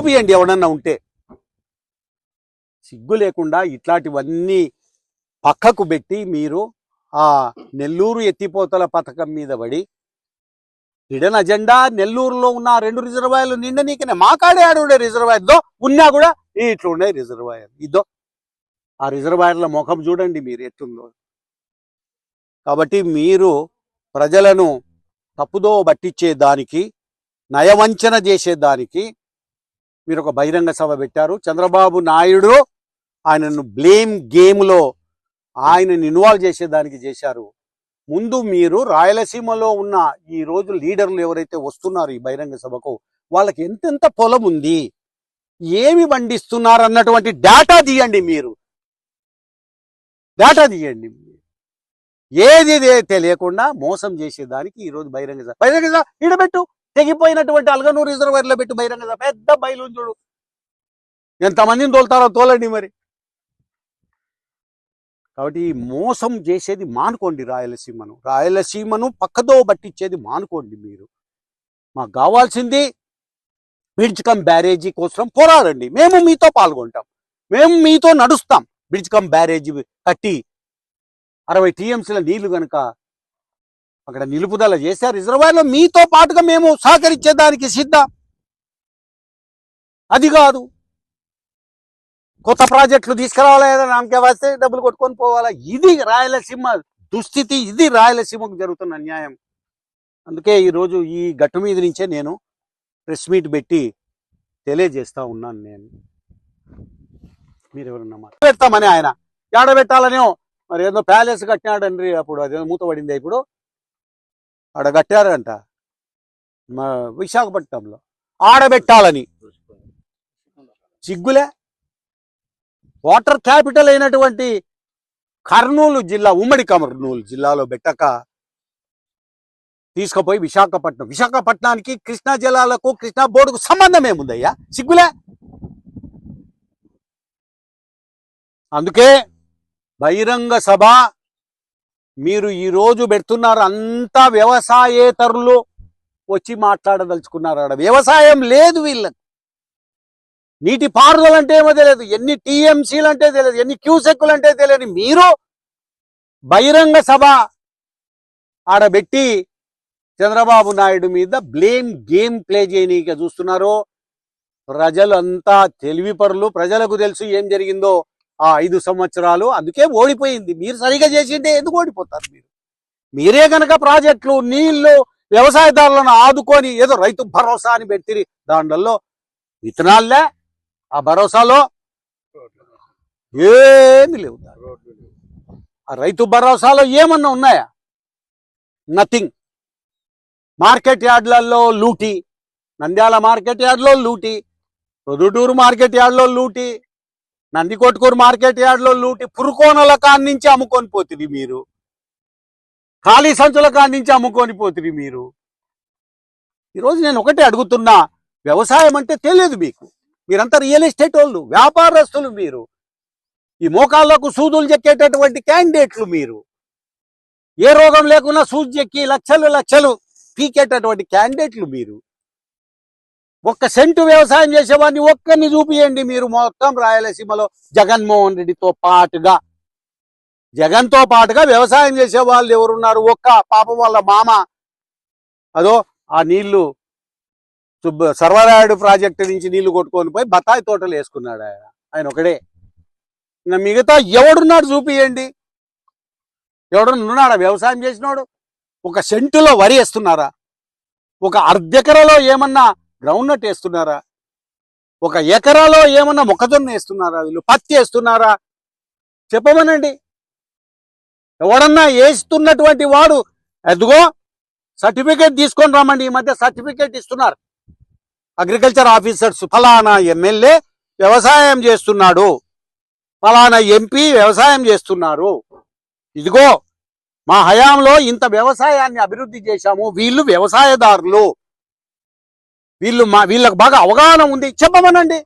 చూపియండి ఎవడన్నా ఉంటే. సిగ్గు లేకుండా ఇట్లాంటివన్నీ పక్కకు పెట్టి మీరు ఆ నెల్లూరు ఎత్తిపోతల పథకం మీద పడి హిడెన్ అజెండా నెల్లూరులో ఉన్న రెండు రిజర్వాయర్లు నిండా నీకనే. మా కాడే ఆడుండే రిజర్వాయర్. దో ఉన్నా కూడా ఇట్లుండే రిజర్వాయర్. ఇదో ఆ రిజర్వాయర్ల ముఖం చూడండి మీరు ఎట్లుందో. కాబట్టి మీరు ప్రజలను తప్పుదో పట్టించే దానికి నయవంచన చేసేదానికి మీరు ఒక బహిరంగ సభ పెట్టారు. చంద్రబాబు నాయుడు ఆయనను బ్లేమ్ గేమ్లో ఆయనను ఇన్వాల్వ్ చేసేదానికి చేశారు. ముందు మీరు రాయలసీమలో ఉన్న ఈ రోజు లీడర్లు ఎవరైతే వస్తున్నారు ఈ బహిరంగ సభకు వాళ్ళకి ఎంతెంత పొలం ఉంది? ఏమి పండిస్తున్నారు అన్నటువంటి డేటా తీయండి మీరు. డేటా తీయండి. ఏది తెలియకుండా మోసం చేసేదానికి ఈ రోజు బహిరంగ సభ బహిరంగ సభ ఈడబెట్టు తెగిపోయినటువంటి అల్గనూరు రిజర్వాయర్లో పెట్టు బహిరంగ సభ పెద్ద బయలు చూడు. ఎంతమందిని తోలుతారో తోలండి మరి. కాబట్టి ఈ మోసం చేసేది మానుకోండి రాయలసీమను. రాయలసీమను పక్కదో పట్టించేది మానుకోండి మీరు. మాకు కావాల్సింది బ్రిడ్జ్ బ్యారేజీ కోసం పోరాడండి. మేము మీతో పాల్గొంటాం. మేము మీతో నడుస్తాం. బ్రిడ్జ్ బ్యారేజీ కట్టి అరవై టీఎంసీల నీళ్ళు కనుక అక్కడ నిలుపుదల చేస్తే రిజర్వాయర్లో మీతో పాటుగా మేము సహకరించేదానికి సిద్ధం. అది కాదు. కొత్త ప్రాజెక్టులు తీసుకురావాలా ఏదైనా వస్తే డబ్బులు కొట్టుకొని పోవాలా? ఇది రాయలసీమ దుస్థితి ఇది రాయలసీమకు జరుగుతున్న అన్యాయం. అందుకే ఈరోజు ఈ గట్టు మీద నుంచే నేను ప్రెస్ మీట్ పెట్టి తెలియజేస్తా ఉన్నాను నేను. మీరు ఎవరన్నా పెడతామని ఆయన. ఏడ మరి ఏదో ప్యాలెస్ కట్టినాడండ్రి అప్పుడు అదేదో మూతపడింది ఇప్పుడు. ఆడ కట్టారంట మా విశాఖపట్నంలో ఆడబెట్టాలని. సిగ్గులే? వాటర్ క్యాపిటల్ అయినటువంటి కర్నూలు జిల్లా ఉమ్మడి కర్నూలు జిల్లాలో పెట్టక తీసుకుపోయి విశాఖపట్నం. విశాఖపట్నానికి కృష్ణా జిల్లాలకు కృష్ణా బోర్డుకు సంబంధం ఏముందయ్యా? సిగ్గులే? అందుకే బహిరంగ సభ మీరు ఈ రోజు పెడుతున్నారు అంతా వ్యవసాయేతరులు వచ్చి మాట్లాడదలుచుకున్నారు ఆడ వ్యవసాయం లేదు వీళ్ళకి. నీటి పారుదల అంటే ఏమో తెలియదు. ఎన్ని టీఎంసీలు అంటే తెలియదు. ఎన్ని క్యూసెక్కులు అంటే తెలియదు. మీరు బహిరంగ సభ ఆడబెట్టి చంద్రబాబు నాయుడు మీద బ్లేమ్ గేమ్ ప్లే చేయనీక చూస్తున్నారు. ప్రజలు అంతా తెలివిపరులు. ప్రజలకు తెలుసు ఏం జరిగిందో. ఆ ఐదు సంవత్సరాలు అందుకే ఓడిపోయింది. మీరు సరిగా చేసింటే ఎందుకు ఓడిపోతారు మీరు? మీరే గనక ప్రాజెక్టులు నీళ్ళు వ్యవసాయదారులను ఆదుకొని ఏదో రైతు భరోసా అని పెట్టి దాంట్లో విత్తనాలే ఆ భరోసాలో ఏమి లేవు ఆ రైతు భరోసాలో ఏమన్నా ఉన్నాయా? నథింగ్ మార్కెట్ యార్డ్లలో లూటీ నంద్యాల మార్కెట్ యార్డ్లో లూటీ ప్రొద్దుటూరు మార్కెట్ యార్డ్లో లూటీ నందికొట్కూరు మార్కెట్ యార్డ్లో లూటి పురుకోనల కాన్నించి నుంచి అమ్ముకొని పోతుంది మీరు. ఖాళీ సంచుల కాన్నించి నుంచి అమ్ముకొని పోతుంది మీరు. ఈరోజు నేను ఒకటే అడుగుతున్నా వ్యవసాయం అంటే తెలియదు మీకు. మీరంతా రియల్ ఎస్టేట్ వాళ్ళు వ్యాపారస్తులు మీరు. ఈ మోకాళ్ళకు సూదులు చెక్కేటటువంటి క్యాండిడేట్లు మీరు. ఏ రోగం లేకున్నా సూది చెక్కి లక్షలు లక్షలు పీకేటటువంటి క్యాండిడేట్లు మీరు. ఒక్క సెంటు వ్యవసాయం చేసేవాడిని ఒక్కరిని చూపియండి. మీరు మొత్తం రాయలసీమలో జగన్మోహన్ రెడ్డితో పాటుగా జగన్తో పాటుగా వ్యవసాయం చేసే వాళ్ళు ఎవరున్నారు? ఒక్క పాపం వాళ్ళ మామ. అదో ఆ నీళ్ళు సుబ్బ సర్వరాయుడు ప్రాజెక్టు నుంచి నీళ్ళు కొట్టుకొని పోయి బత్తాయి తోటలు వేసుకున్నాడు ఆయన. ఆయన ఒకడే. ఇంకా మిగతా ఎవడున్నాడు చూపియండి. ఎవడున్నాడా వ్యవసాయం చేసినాడు. ఒక సెంటులో వరి వేస్తున్నారా? ఒక అర్ధెకరలో ఏమన్నా గ్రౌండ్ నట్ వేస్తున్నారా? ఒక ఎకరాలో ఏమన్నా మొక్కజొన్న వేస్తున్నారా? వీళ్ళు పత్తి వేస్తున్నారా? చెప్పమనండి. ఎవడన్నా వేస్తున్నటువంటి వాడు ఎదుగో సర్టిఫికేట్ తీసుకొని రమ్మండి. ఈ మధ్య సర్టిఫికేట్ ఇస్తున్నారు. అగ్రికల్చర్ ఆఫీసర్స్ ఫలానా ఎమ్మెల్యే వ్యవసాయం చేస్తున్నాడు. ఫలానా ఎంపీ వ్యవసాయం చేస్తున్నారు. ఇదిగో మా హయాంలో ఇంత వ్యవసాయాన్ని అభివృద్ధి చేశాము. వీళ్ళు వ్యవసాయదారులు. వీళ్ళు మా వీళ్ళకి బాగా అవగాహన ఉంది. చెప్పమనండి.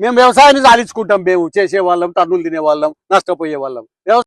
మేము వ్యవసాయాన్ని సాధించుకుంటాం. మేము చేసే వాళ్ళం టన్నులు తినే వాళ్ళం నష్టపోయే వాళ్ళం వ్యవసాయం